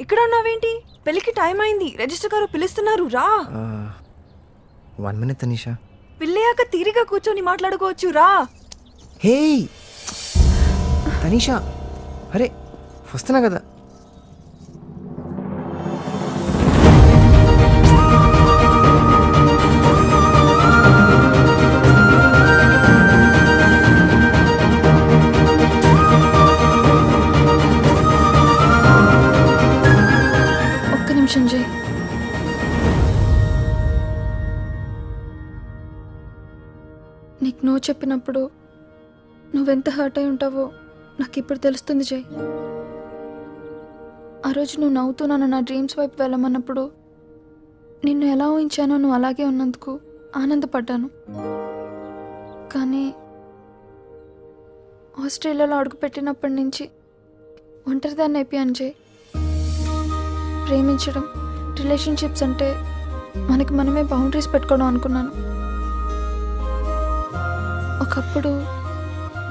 ఇక్కడ ఉన్నావేంటి పెళ్ళికి టైం అయింది. రిజిస్టర్ గారు పిలుస్తున్నారు. రా. One minute Tanisha. పిల్లయాక తీరిగా కూర్చొని మాట్లాడుకోవచ్చు. రా. హే తనీషా. అరే వస్తున్నా కదా. ఒక్క నిమిషం జై నీకు నో చెప్పినప్పుడు నువ్వెంత హర్ట్ అయి ఉంటావో నాకు ఇప్పుడు తెలుస్తుంది జై ఆ రోజు నువ్వు నవ్వుతూ నన్ను నా డ్రీమ్స్ వైపు వెళ్ళమన్నప్పుడు నిన్ను ఎలా ఊహించానో నువ్వు అలాగే ఉన్నందుకు ఆనందపడ్డాను. కానీ ఆస్ట్రేలియాలో అడుగుపెట్టినప్పటి నుంచి ఒంటరిదాన్ని అయిపోయాను జై ప్రేమించడం రిలేషన్షిప్స్ అంటే మనకి మనమే బౌండరీస్ పెట్టుకోవడం అనుకున్నాను. ఒకప్పుడు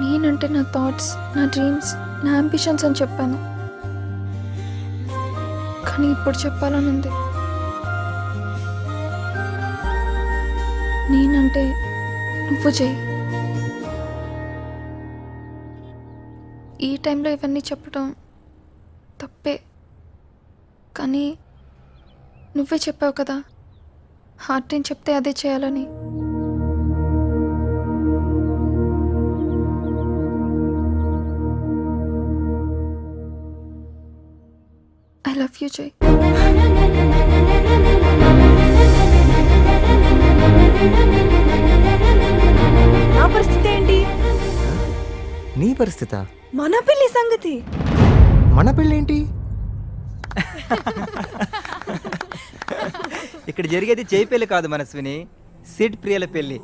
నేనంటే నా థాట్స్ నా డ్రీమ్స్ నా అంబిషన్స్ అని చెప్పాను. కానీ ఇప్పుడు చెప్పాలని ఉంది నేనంటే నువ్వు చేయి ఈ టైంలో ఇవన్నీ చెప్పడం తప్పే. కానీ నువ్వే చెప్పావు కదా. హార్ట్ ఏం చెప్తే అదే చేయాలని. ఐ లవ్ యూ జై నా పరిస్థితి ఏంటి? నీ పరిస్థితా? మన పెళ్ళి సంగతి. మన పెళ్ళేంటి? ఇక్కడ జరిగేది చేయి పెళ్ళి కాదు మనస్విని సిడ్ ప్రియల పెళ్ళి.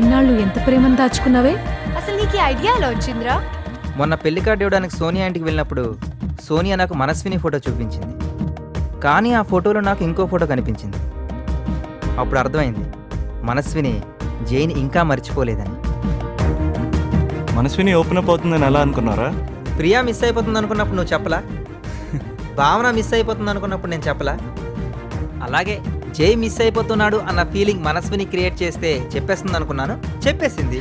ఇన్నాళ్ళు ఎంత ప్రేమను దాచుకున్నావే? అసలు నీకు ఈ ఐడియా ఎలా వచ్చిందిరా? మొన్న పెళ్ళి కార్డు ఇవ్వడానికి సోనియా ఇంటికి వెళ్ళినప్పుడు సోనియా నాకు మనస్విని ఫోటో చూపించింది. కానీ ఆ ఫోటోలో నాకు ఇంకో ఫోటో కనిపించింది. అప్పుడు అర్థమైంది. మనస్విని జైన్ ఇంకా మర్చిపోలేదని. మనస్విని ఓపెన్ అప్ అవుతుందని ఎలా అనుకున్నారా? ప్రియా మిస్ అయిపోతుంది అనుకున్నప్పుడు నువ్వు చెప్పలా? భావన మిస్ అయిపోతుంది అనుకున్నప్పుడు నేను చెప్పలా? అలాగే జై మిస్ అయిపోతున్నాడు అన్న ఫీలింగ్ మనస్విని క్రియేట్ చేస్తే చెప్పేస్తుంది అనుకున్నాను చెప్పేసింది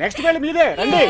నెక్స్ట్ పెళ్ళి మీదే రండి.